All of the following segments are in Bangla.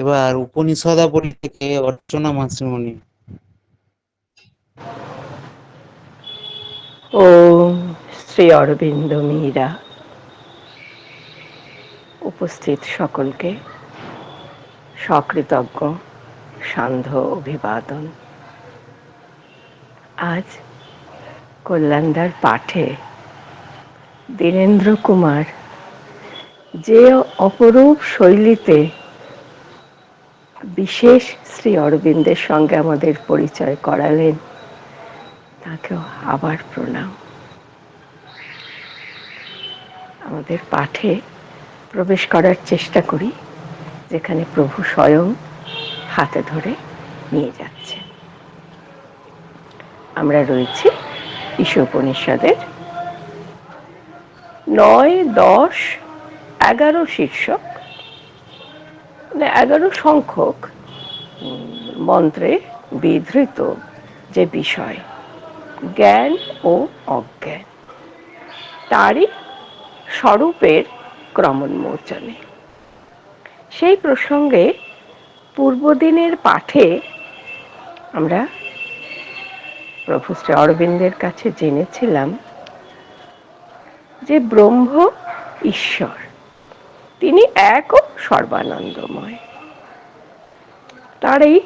এবার উপনিষদাবলী থেকে অর্চনা মাসিমণি ওম শ্রী অরবিন্দ মীরা। উপস্থিত সকলকে সকৃতজ্ঞ সান্ধ্য অভিবাদন। আজ কল্যাণদার পাঠে দীনেন্দ্র কুমার যে অপরূপ শৈলীতে বিশেষ শ্রী অরবিন্দের সঙ্গে আমাদের পরিচয় করালেন। তাকেও আবার প্রণাম। আমাদের পাঠে প্রবেশ করার চেষ্টা করি, যেখানে প্রভু স্বয়ং হাতে ধরে নিয়ে যাচ্ছে। আমরা রয়েছি ঈশোপনিষদের নয়, দশ, এগারো শীর্ষক এগারো সংখ্যক মন্ত্রে বিধৃত যে বিষয়, জ্ঞান ও অজ্ঞান। তারই স্বরূপের ক্রমোন্মোচনে। সেই প্রসঙ্গে পূর্বদিনের পাঠে আমরা প্রভু শ্রী অরবিন্দের কাছে জেনেছিলাম যে ব্রহ্ম ঈশ্বর। তিনি এক ও সর্বানন্দময়। তার এই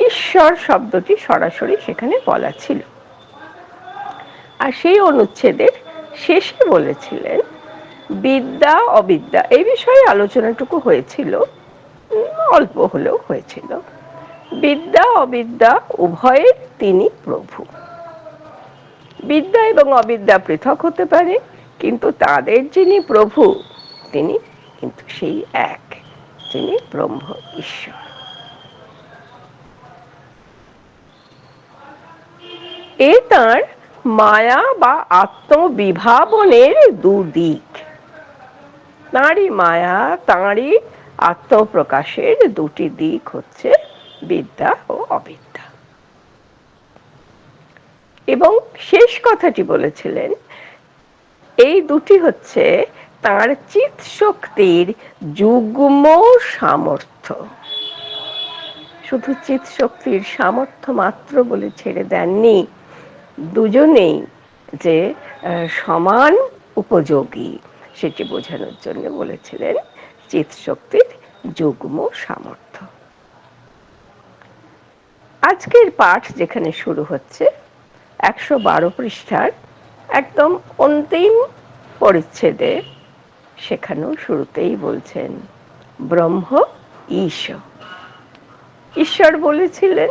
ঈশ্বর শব্দটি সরাসরি সেখানে বলা ছিল। আর সেই অনুচ্ছেদের শেষে বলেছিলেন, বিদ্যা, অবিদ্যা এই বিষয়ে আলোচনাটুকু হয়েছিল, অল্প হলেও হয়েছিল। বিদ্যা, অবিদ্যা উভয়ের তিনি প্রভু। বিদ্যা এবং অবিদ্যা পৃথক হতে পারে, কিন্তু তাদের যিনি প্রভু, তিনি কিন্তু সেই এক যিনি ব্রহ্ম ঈশ্বর। এ তার মায়া বা আত্মবিভাবনের দুদিক। তাঁরই মায়া তাঁরই আত্মপ্রকাশের দুটি দিক হচ্ছে বিদ্যা ও অবিদ্যা। এবং শেষ কথাটি বলেছিলেন, এই দুটি হচ্ছে তার চিত শক্তির যুগ্ম সামর্থ্য। শুধু চিত শক্তির সামর্থ্য মাত্র বলে ছেড়ে দেননি, দুজনেই যে সমান উপযোগী সেটি বোঝানোর জন্য বলেছিলেন চিত শক্তির যুগ্ম সামর্থ্য। আজকের পাঠ যেখানে শুরু হচ্ছে, একশো বারো পৃষ্ঠার একদম অন্তিম পরিচ্ছেদে সেখানেও শুরুতেই বলছেন, ব্রহ্ম ঈশ ঈশ্বর বলেছিলেন,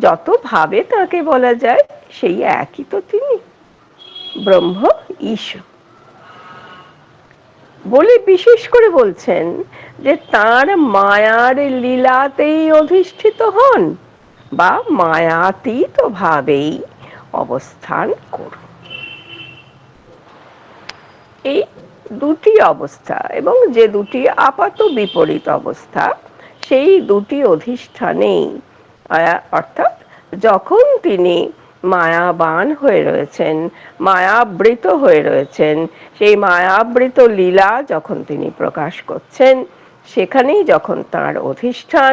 যত ভাবে তাকে বলা যায়, সেই একই তো তিনি। ব্রহ্ম ঈশ বলে বিশেষ করে বলছেন যে, তার মায়ার লীলাতেই অধিষ্ঠিত হন বা মায়াতীত ভাবেই অবস্থান করুন। এই দুটি অবস্থা এবং যে দুটি আপাত বিপরীত অবস্থা, সেই দুটি অধিষ্ঠানেই অর্থাৎ যখন তিনি মায়াবান হয়ে রয়েছেন, মায়াবৃত হয়ে রয়েছেন, সেই মায়াবৃত লীলা যখন তিনি প্রকাশ করছেন, সেখানেই যখন তার অধিষ্ঠান,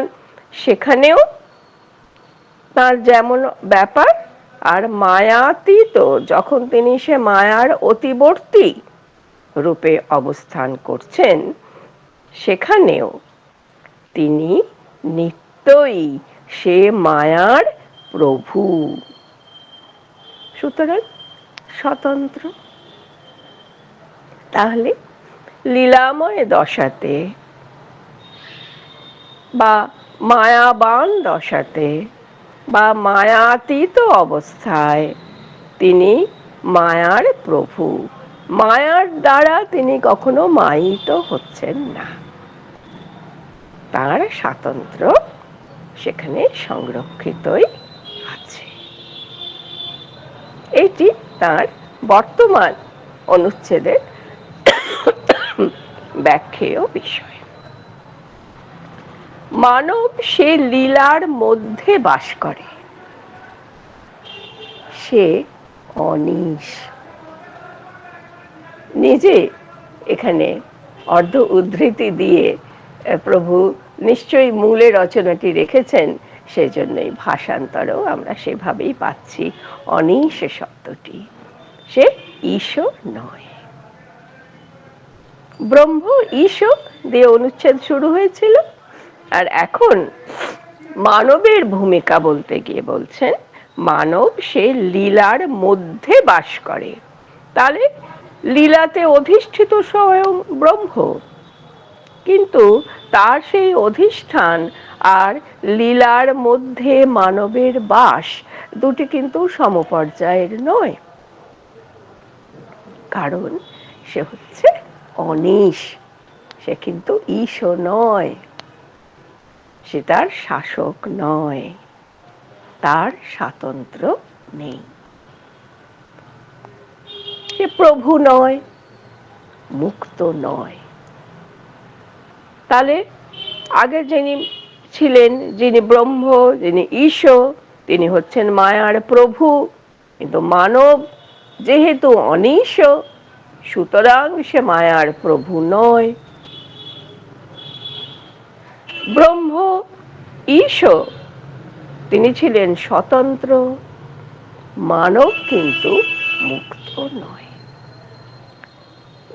সেখানেও তার যেমন ব্যাপার, আর মায়াতীত যখন তিনি সে মায়ার অতিবর্তী রূপে অবস্থান করছেন, সেখানেও তিনি নিত্যই সে মায়ার প্রভু। সুতরাং স্বতন্ত্র। তাহলে লীলাময় দশাতে বা মায়াবান দশাতে বা মায়াতীত অবস্থায় তিনি মায়ার প্রভু। মায়ার দ্বারা তিনি কখনো মায়িত হচ্ছেন না। তার স্বাতন্ত্র সেখানে সংরক্ষিতই আছে। এটি তার বর্তমান অনুচ্ছেদের ব্যাখ্যেয় বিষয়। মানব সে লীলার মধ্যে বাস করে। সে অনিশ। নিজে এখানে অর্ধ উদ্ধৃতি দিয়ে প্রভু নিশ্চয়ই মূলে রচনাটি রেখেছেন, সেজন্যই ভাষান্তরেও আমরা সেভাবেই পাচ্ছি অনিশ শব্দটি। সে ঈশ্বর নয়। ব্রহ্ম ঈশ দিয়ে অনুচ্ছেদ শুরু হয়েছিল, আর এখন মানবের ভূমিকা বলতে গিয়ে বলছেন, মানব সে লীলার মধ্যে বাস করে। তাহলে লীলাতে অধিষ্ঠিত স্বয়ং ব্রহ্ম। কিন্তু তার সেই অধিষ্ঠান আর লীলার মধ্যে মানবের বাস দুটি কিন্তু সমপর্যায়ের নয়। কারণ সে হচ্ছে অনিশ, সে কিন্তু ঈশও নয়, সে তার শাসক নয়, তার স্বাতন্ত্র নেই। সে প্রভু নয়, মুক্ত নয়। তাহলে আগের যিনি ছিলেন, যিনি ব্রহ্ম, যিনি ঈশ তিনি হচ্ছেন মায়ার প্রভু। কিন্তু মানব যেহেতু অনিশ সুতরাং সে মায়ার প্রভু নয়। ব্রহ্ম ঈশ তিনি ছিলেন স্বতন্ত্র। মানব কিন্তু মুক্ত নয়।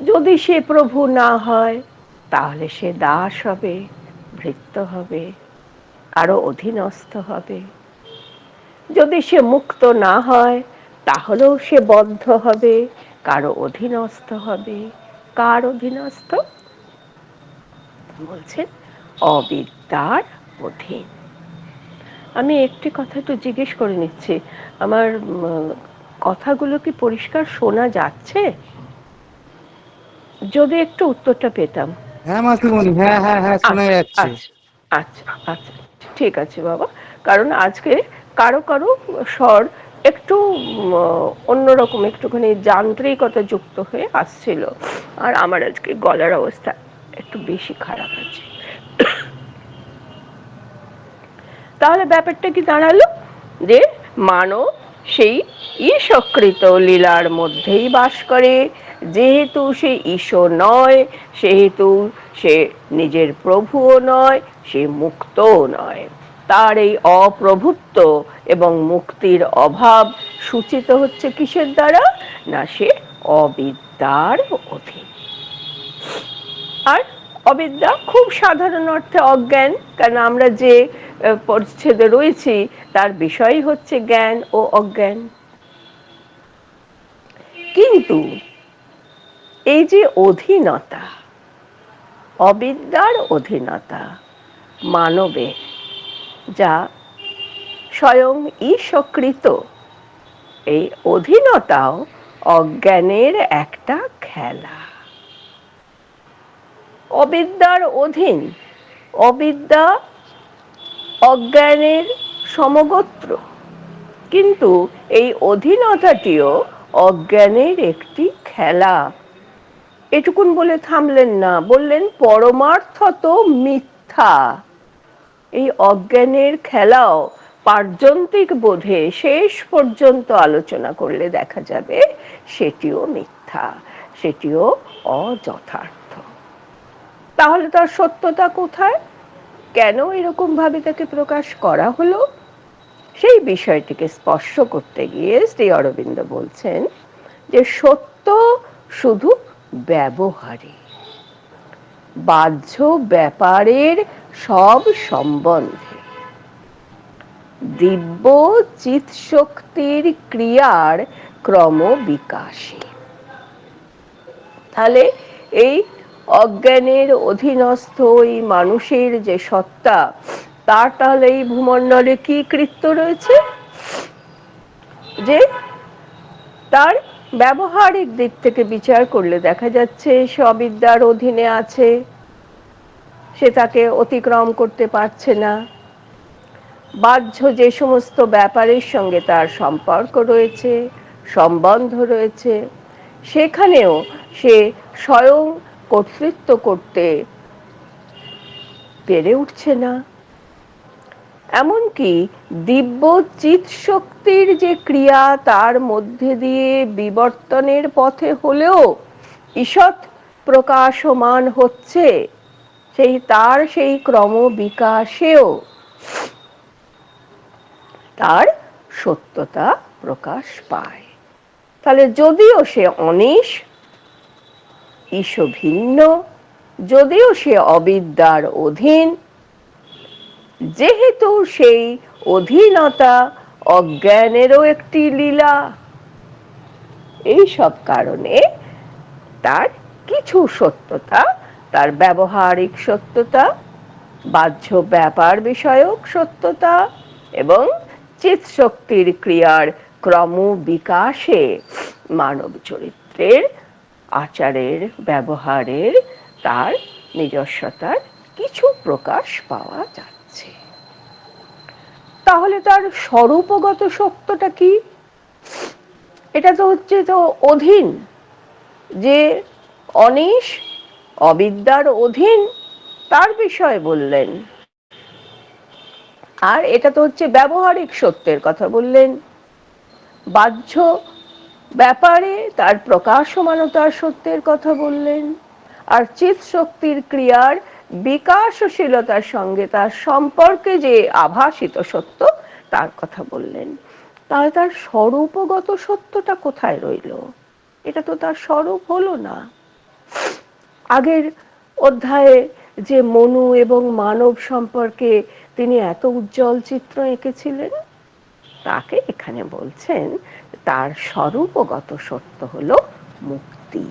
যদি সে প্রভু না হয়, তাহলে সে দাস হবে, ভৃত্য হবে কারও অধীনস্থ হবে। যদি সে মুক্ত না হয়, তাহলেও সে বদ্ধ হবে, কারও অধীনস্থ হবে। কার অধীনস্থ? বলছেন অবিদ্যার অধীন। আমি একটি কথা একটু জিজ্ঞেস করে নিচ্ছি। আমার কথাগুলো কি পরিষ্কার শোনা যাচ্ছে? যদি একটু উত্তরটা পেতাম। হ্যাঁ মাসিমণি হ্যাঁ হ্যাঁ হ্যাঁ শোনা আচ্ছা, যাচ্ছে। আচ্ছা আচ্ছা আচ্ছা ঠিক আছে বাবা। কারণ আজকে কারও কারও স্বর একটু অন্যরকম একটুখানি যান্ত্রিকতা যুক্ত হয়ে আসছিল। আর আমার আজকে গলার অবস্থা একটু বেশি খারাপ আছে। তাহলে ব্যাপারটা কি দাঁড়াল? যে মানব সেই ঈশকৃত লীলার মধ্যেই বাস করে। যেহেতু সে ঈশ্বর নয়, সেহেতু সে নিজের প্রভুও নয়, সে মুক্তও নয়। তার এই অপ্রভুত্ব এবং মুক্তির অভাব সূচিত হচ্ছে কিসের দ্বারা? না সে অবিদ্যার অধীন। আর অবিদ্যা খুব সাধারণ অর্থে অজ্ঞান, কারণ আমরা যে পরিচ্ছেদে রয়েছি, তার বিষয় হচ্ছে জ্ঞান ও অজ্ঞান। কিন্তু এই যে অধীনতা, অবিদ্যার অধীনতা মানবে, যা স্বয়ং ঈশকৃত এই অধীনতাও অজ্ঞানের একটা খেলা। অবিদ্যার অধীন, অবিদ্যা অজ্ঞানের সমগোত্র। কিন্তু এই অধীনতাটিও অজ্ঞানের একটি খেলা। এটুকুন বলে থামলেন না, বললেন, পরমার্থ তো মিথ্যা। এই অজ্ঞানের খেলাও পার্যন্তিক বোধে শেষ পর্যন্ত আলোচনা করলে দেখা যাবে সেটিও মিথ্যা, সেটিও অযথার্থ। তাহলে তার সত্যতা কোথায়? কেন এরকম ভাবে তাকে প্রকাশ করা হলো? সেই বিষয়টিকে স্পর্শ করতে গিয়ে শ্রী অরবিন্দ বলছেন যে সত্য শুধু ব্যবহারে। বাহ্য ব্যাপারের সব সম্বন্ধে। দিব্য চিত শক্তির ক্রিয়ার ক্রম বিকাশে তাহলে এই অজ্ঞানের অধীনস্থ এই মানুষের যে সত্তা, তার তাহলে এই ভূমণ্ডলে কি কৃত্য রয়েছে? যে তার ব্যবহারিক দিক থেকে বিচার করলে দেখা যাচ্ছে সে অবিদ্যার অধীনে আছে, সে তাকে অতিক্রম করতে পারছে না। বাহ্য যে সমস্ত ব্যাপারের সঙ্গে তার সম্পর্ক রয়েছে, সম্বন্ধ রয়েছে, সেখানেও সে স্বয়ং কর্তৃত্ব করতে পেরে উঠছে না। এমনকি দিব্য চিত শক্তির যে ক্রিয়া, তার মধ্যে দিয়ে বিবর্তনের পথে হলেও ঈষৎ প্রকাশমান হচ্ছে, সেই তার সেই ক্রম বিকাশেও। তার সত্যতা প্রকাশ পায়। তাহলে যদিও সে অনিশ ঈশ ভিন্ন, যদিও সে অবিদ্যার অধীন। যেহেতু সেই অধীনতা অজ্ঞানেরও একটি লীলা। এই সব কারণে তার কিছু সত্যতা, তার ব্যবহারিক সত্যতা, বাহ্য ব্যাপার বিষয়ক সত্যতা এবং চিত শক্তির ক্রিয়ার ক্রম বিকাশে মানব চরিত্রের আচারের ব্যবহারের তার নিজস্বতার কিছু প্রকাশ পাওয়া যাচ্ছে। তাহলে তার স্বরূপগত সত্যটা কি? এটা তো হচ্ছে তো অধীন, যে অনিশ অবিদ্যার অধীন তার বিষয়ে বললেন। আর এটা তো হচ্ছে ব্যবহারিক সত্যের কথা বললেন। বাহ্য ব্যাপারে তার প্রকাশমানতার সত্যের কথা বললেন, আর চিত শক্তির ক্রিয়ার বিকাশশীলতার সঙ্গে তার সম্পর্কে যে আভাসিত সত্য, তার কথা বললেন। তাহলে তার স্বরূপগত সত্যটা কোথায় রইল? এটা তো তার স্বরূপ হলো না। আগের অধ্যায়ে যে মনু এবং মানব সম্পর্কে তিনি এত উজ্জ্বল চিত্র এঁকেছিলেন, তাকে এখানে বলছেন তার স্বরূপগত সত্য হল মুক্তি।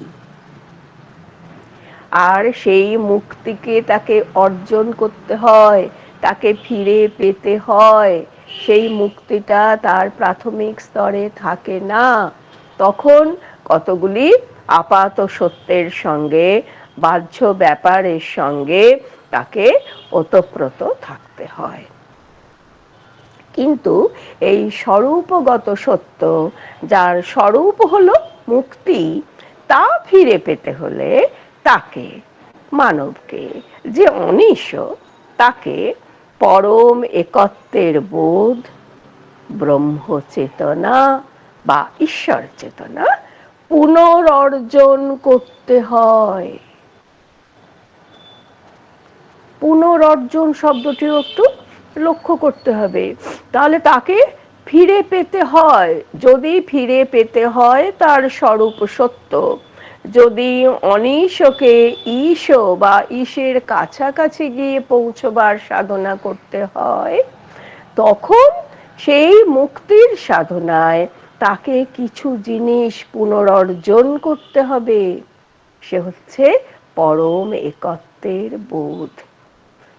আর সেই মুক্তিকে তাকে অর্জন করতে হয়, তাকে ফিরে পেতে হয়। সেই মুক্তিটা তার প্রাথমিক স্তরে থাকে না। তখন কতগুলি আপাত সত্যের সঙ্গে, বাহ্য ব্যাপারের সঙ্গে তাকে ওতপ্রোত থাকতে হয়। কিন্তু এই স্বরূপগত সত্য, যার স্বরূপ হলো মুক্তি, তা ফিরে পেতে হলে তাকে, মানবকে, যে অনিশ তাকে পরম একত্বের বোধ ব্রহ্ম চেতনা বা ঈশ্বর চেতনা পুনরর্জন করতে হয়। পুনরর্জন শব্দটিও একটু লক্ষ্য করতে হবে। তাহলে তাকে ফিরে পেতে হয়। যদি ফিরে পেতে হয়, তার স্বরূপ সত্য। যদি অনিশকে ঈশ বা ঈশের কাছাকাছি গিয়ে পৌঁছবার সাধনা করতে হয়, তখন সেই মুক্তির সাধনায় তাকে কিছু জিনিস পুনরর্জন করতে হবে। সে হচ্ছে পরম একত্বের বোধ।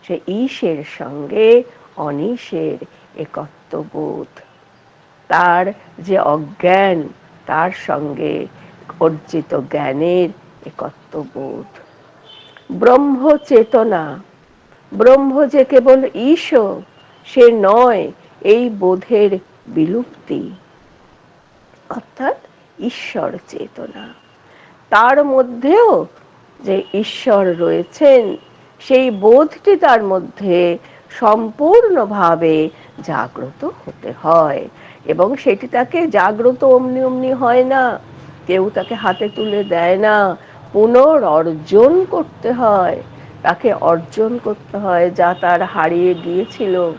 সে ঈশের সঙ্গে অনিশের একত্ববোধ। তার যে অজ্ঞান, তার সঙ্গে অর্জিত জ্ঞানের একত্ববোধ। ব্রহ্ম চেতনা ব্রহ্ম যে কেবল ঈশ সে নয় এই বোধের বিলুপ্তি। অর্থাৎ ঈশ্বর চেতনা তার মধ্যেও যে ঈশ্বর রয়েছেন, সেই বোধটি তার মধ্যে সম্পূর্ণভাবে জাগ্রত হতে হয়। এবং সেটি তাকে জাগ্রত অমনি অমনি হয় না। কেউ তাকে হাতে তুলে দেয় না। পুনর অর্জন করতে হয়। তাকে অর্জন করতে হয় যা তার হারিয়ে গিয়েছিল।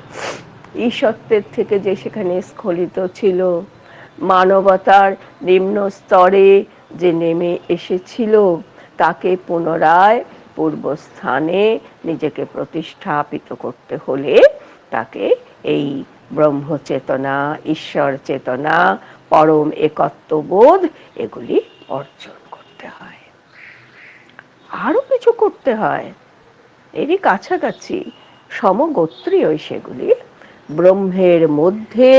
ঈশ্বরের থেকে যে সেখানে স্খলিত ছিল। মানবতার নিম্ন স্তরে যে নেমে এসেছিল, তাকে পুনরায় পূর্বস্থানে নিজেকে প্রতিষ্ঠাপিত করতে হলে তাকে এই ব্রহ্ম চেতনা ঈশ্বর চেতনা পরম একত্ববোধ এগুলি অর্জন করতে হয়। আরও কিছু করতে হয়। এরই কাছাকাছি সমগোত্রীয় সেগুলি ব্রহ্মের মধ্যে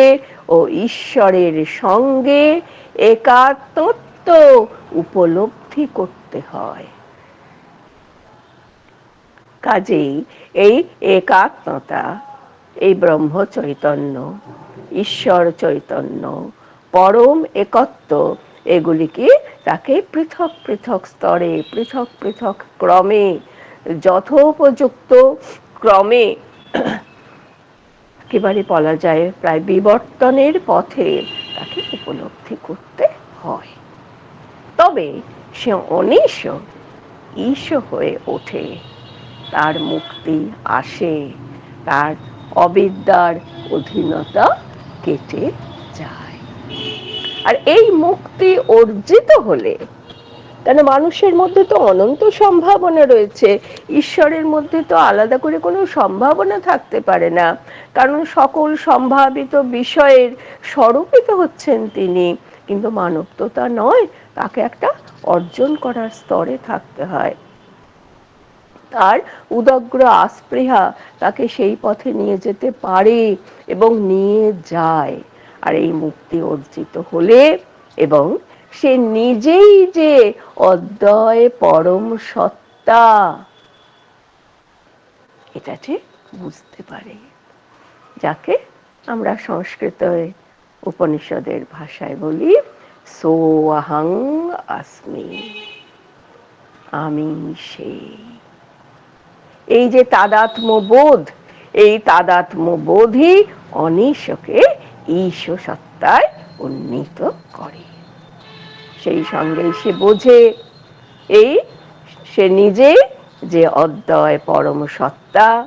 ও ঈশ্বরের সঙ্গে একাত্মত্ব উপলব্ধি করতে হয়। কাজেই এই একাত্মতা, এই ব্রহ্ম চৈতন্য, ঈশ্বর চৈতন্য, পরম একত্ব, এগুলিকে তাকে পৃথক পৃথক স্তরে, পৃথক পৃথক ক্রমে, যথোপযুক্ত ক্রমে একেবারে বলা যায় প্রায় বিবর্তনের পথে তাকে উপলব্ধি করতে হয়। তবে সে অনিশ ঈশ হয়ে ওঠে। তার মুক্তি আসে। তার অবিদ্যার অধীনতা কেটে যায়। আর এই মুক্তি অর্জিত হলে কেন মানুষের মধ্যে তো অনন্ত সম্ভাবনা রয়েছে। ঈশ্বরের মধ্যে তো আলাদা করে কোনো সম্ভাবনা থাকতে পারে না। কারণ সকল সম্ভাবিত বিষয়ের স্বরূপিত হচ্ছেন তিনি। কিন্তু মানব তো তা নয়, তাকে একটা অর্জন করার স্তরে থাকতে হয়। তার উদগ্র আস্পৃহা তাকে সেই পথে নিয়ে যেতে পারে এবং নিয়ে যায়। আর এই মুক্তি অর্জিত হলে এবং সে নিজেই যে অদ্বয় পরম সত্তা, এটা ঠিক বুঝতে পারে, যাকে আমরা সংস্কৃত উপনিষদের ভাষায় বলি সো আহং আসমি, আমি সেই এই যে তাদাত্ম বোধ এই তাদাত্ম বোধই অনিশকে ঈশ সত্তায় উন্নীত করে। সেই সঙ্গে সে বোঝে, এই সে নিজে যে অদ্বয় পরম সত্তা,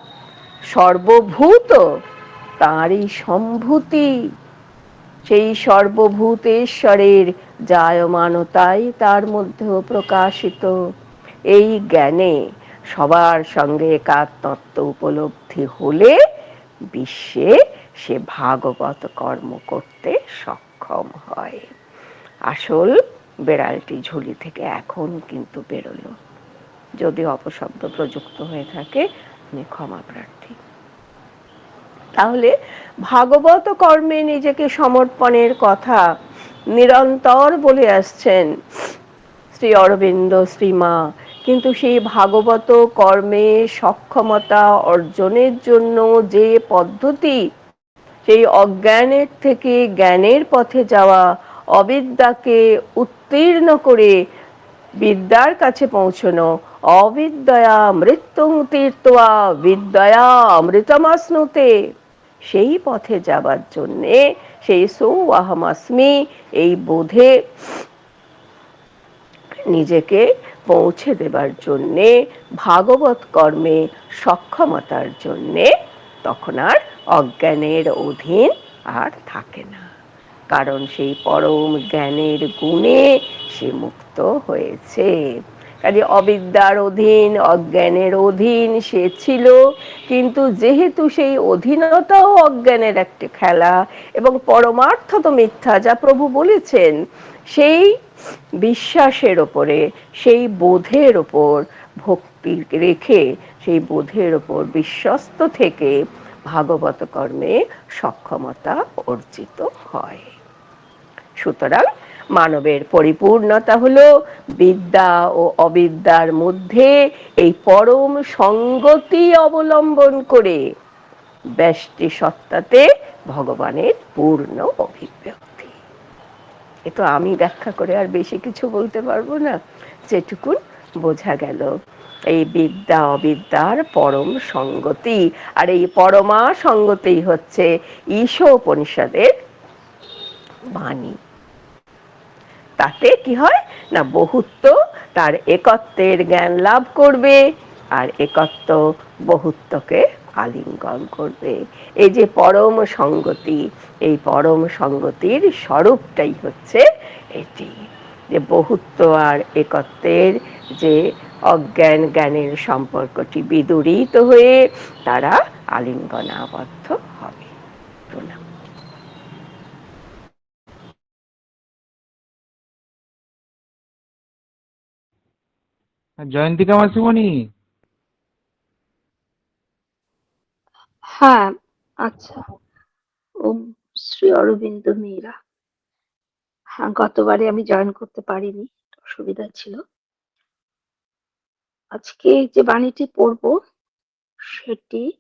সর্বভূত তাঁরই সম্ভূতি। সেই সর্বভূতেশ্বরের জায়মানতাই তার মধ্যেও প্রকাশিত। এই জ্ঞানে সবার সঙ্গে একাত্মত্ব উপলব্ধি হলে বিশ্বে সে ভাগবত কর্ম করতে সক্ষম হয়। আসল বেড়ালটি ঝুলি থেকে এখন কিন্তু বেরোলো। যদি অপশব্দ প্রযুক্ত হয়ে থাকে আমি ক্ষমা প্রার্থী। তাহলে ভাগবত কর্মে নিজেকে সমর্পণের কথা নিরন্তর বলে আসছেন শ্রী অরবিন্দ, শ্রীমা কিন্তু সেই ভাগবত কর্মে সক্ষমতা অর্জনের জন্য যে পদ্ধতি, সেই অজ্ঞানের থেকে জ্ঞানের পথে যাওয়া অবিদ্যাকে উত্তীর্ণ করে বিদ্যার কাছে পৌঁছনো, অবিদ্যয়া মৃত্যুং তীর্তয়া বিদ্যয়া অমৃতমাস্নুতে, সেই পথে যাবার জন্যে সেই সৌ আহমাস্মি এই বোধে নিজেকে পৌঁছে দেবার জন্যে, ভাগবত কর্মে সক্ষমতার জন্যে, তখন আর অজ্ঞানের অধীন আর থাকে না। কারণ সেই পরম জ্ঞানের গুণে সে মুক্ত হয়েছে। কাজে অবিদ্যার অধীন, অজ্ঞানের অধীন সে ছিল। কিন্তু যেহেতু সেই অধীনতাও অজ্ঞানের একটি খেলা এবং পরমার্থ তো মিথ্যা যা প্রভু বলেছেন, সেই বিশ্বাসের ওপরে, সেই বোধের ওপর ভক্তি রেখে, সেই বোধের ওপর বিশ্বস্ত থেকে ভাগবত কর্মে সক্ষমতা অর্জিত হয়। সুতরাং মানবের পরিপূর্ণতা হলো বিদ্যা ও অবিদ্যার মধ্যে এই পরম সঙ্গতি অবলম্বন করে ব্যষ্টি সত্তাতে ভগবানের পূর্ণ অভিব্যক্তি। এ তো আমি ব্যাখ্যা করে আর বেশি কিছু বলতে পারব না। যেটুকুন বোঝা গেল। এই বিদ্যা অবিদ্যার পরম সঙ্গতি। আর এই পরমা সঙ্গতি হচ্ছে ঈশ উপনিষদের বাণী। তাতে কি হয়? না বহুত্ব তার একত্বের জ্ঞান লাভ করবে। আর একত্ব বহুত্বকে আলিঙ্গন করবে। এই যে পরম সঙ্গতি, এই পরম সঙ্গতির স্বরূপটাই হচ্ছে এটি। যে বহুত্ব আর একত্বের যে অজ্ঞান জ্ঞানের সম্পর্কটি বিদূরিত হয়ে তারা আলিঙ্গনাবদ্ধ হবে। প্রণাম। জয়ন্তিকা মাসিমণি। হ্যাঁ আচ্ছা। ওম শ্রী অরবিন্দ মীরা। হ্যাঁ গতবারে আমি জয়েন করতে পারিনি, অসুবিধা ছিল। আজকে যে বাণীটি পড়ব, সেটি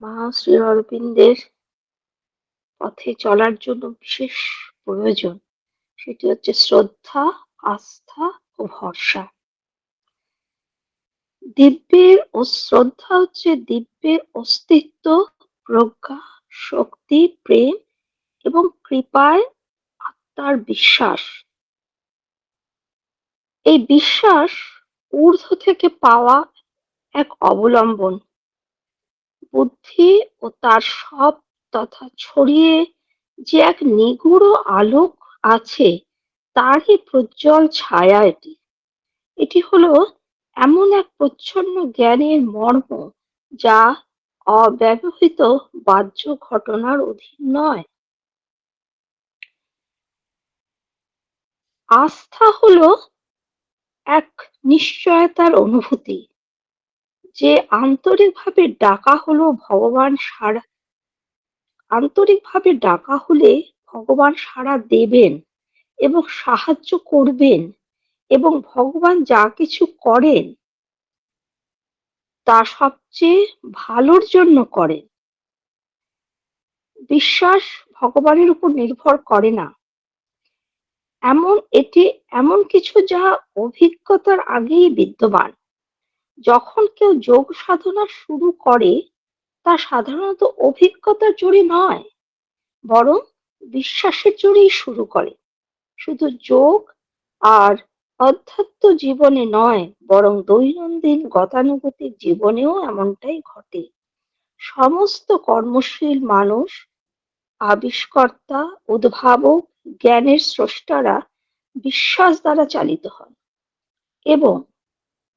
মা শ্রী অরবিন্দের পথে চলার জন্য বিশেষ প্রয়োজন। সেটি হচ্ছে শ্রদ্ধা, আস্থা ও ভরসা। দিব্যের ও শ্রদ্ধা হচ্ছে দিব্যের অস্তিত্ব, প্রজ্ঞা, শক্তি, প্রেম এবং কৃপায় আত্মার বিশ্বাস। এই বিশ্বাস ঊর্ধ্ব থেকে পাওয়া এক অবলম্বন। বুদ্ধি ও তার সব তথা ছড়িয়ে যে এক নিগুড় আলোক আছে, তারই প্রজ্জ্বল ছায়া এটি। এটি হলো এমন এক প্রচ্ছন্ন জ্ঞানের মর্ম যা অব্যবহৃত বাহ্য ঘটনার অধীন নয়। আস্থা হলো এক নিশ্চয়তার অনুভূতি, যে আন্তরিকভাবে ডাকা হলো ভগবান সাড়া আন্তরিকভাবে ডাকা হলে ভগবান সাড়া দেবেন এবং সাহায্য করবেন। এবং ভগবান যা কিছু করেন, তা সবচেয়ে ভালোর জন্য করেন। বিশ্বাস ভগবানের উপর নির্ভর করে না। এমন, এটি এমন কিছু যা অভিজ্ঞতার আগেই বিদ্যমান। যখন কেউ যোগ সাধনা শুরু করে, তা সাধারণত অভিজ্ঞতার জোরে নয়, বরং বিশ্বাসের জোরেই শুরু করে। শুধু যোগ আর অধ্যাত্ম জীবনে নয়, বরং দৈনন্দিন গতানুগতিক জীবনেও এমনটাই ঘটে। সমস্ত কর্মশীল মানুষ, আবিষ্কর্তা, উদ্ভাবক, জ্ঞানের স্রষ্টারা বিশ্বাস দ্বারা চালিত হন এবং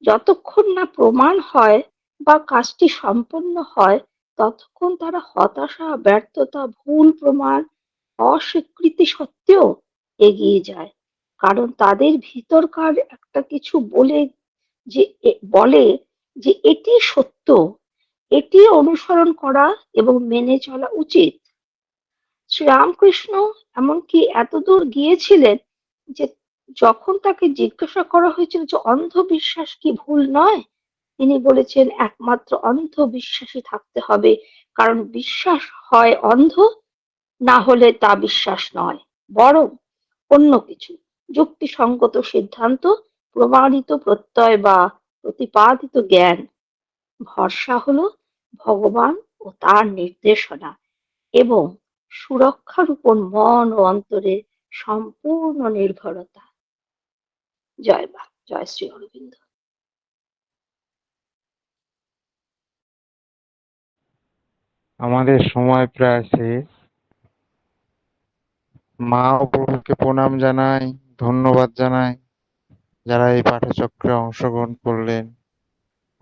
যতক্ষণ না প্রমাণ হয় বা কাজটি সম্পন্ন হয়, ততক্ষণ তারা হতাশা, ব্যর্থতা, ভুল প্রমাণ, অস্বীকৃতি সত্ত্বেও এগিয়ে যায়। কারণ তাদের ভিতরকার একটা কিছু বলে যে বলে যে এটি সত্য, এটি অনুসরণ করা এবং মেনে চলা উচিত। শ্রীরামকৃষ্ণ এমনকি এতদূর গিয়েছিলেন যে যখন তাকে জিজ্ঞাসা করা হয়েছিল যে অন্ধবিশ্বাস কি ভুল নয়, তিনি বলেছেন একমাত্র অন্ধবিশ্বাসী থাকতে হবে, কারণ বিশ্বাস হয় অন্ধ, না হলে তা বিশ্বাস নয়, বরং অন্য কিছু। যুক্তিসঙ্গত সিদ্ধান্ত, প্রমাণিত প্রত্যয় বা প্রতিপাদিত জ্ঞান। ভরসা হলো ভগবান ও তার নির্দেশনা এবং সুরক্ষার উপর মন ও অন্তরে সম্পূর্ণ নির্ভরতা। জয় বা, জয় শ্রী অরবিন্দ। আমাদের সময় প্রায় শেষ। মা ও প্রভুকে প্রণাম জানাই। ধন্যবাদ জানাই যারা এই পাঠচক্রে অংশগ্রহণ করলেন।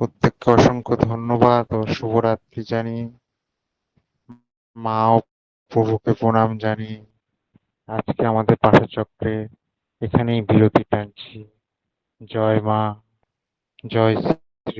প্রত্যেককে অসংখ্য ধন্যবাদ ও শুভরাত্রি জানিয়ে। মা ও প্রভুকে প্রণাম জানিয়ে আজকে আমাদের পাঠচক্রে এখানেই বিরতি টানছি। জয় মা, জয় শ্রী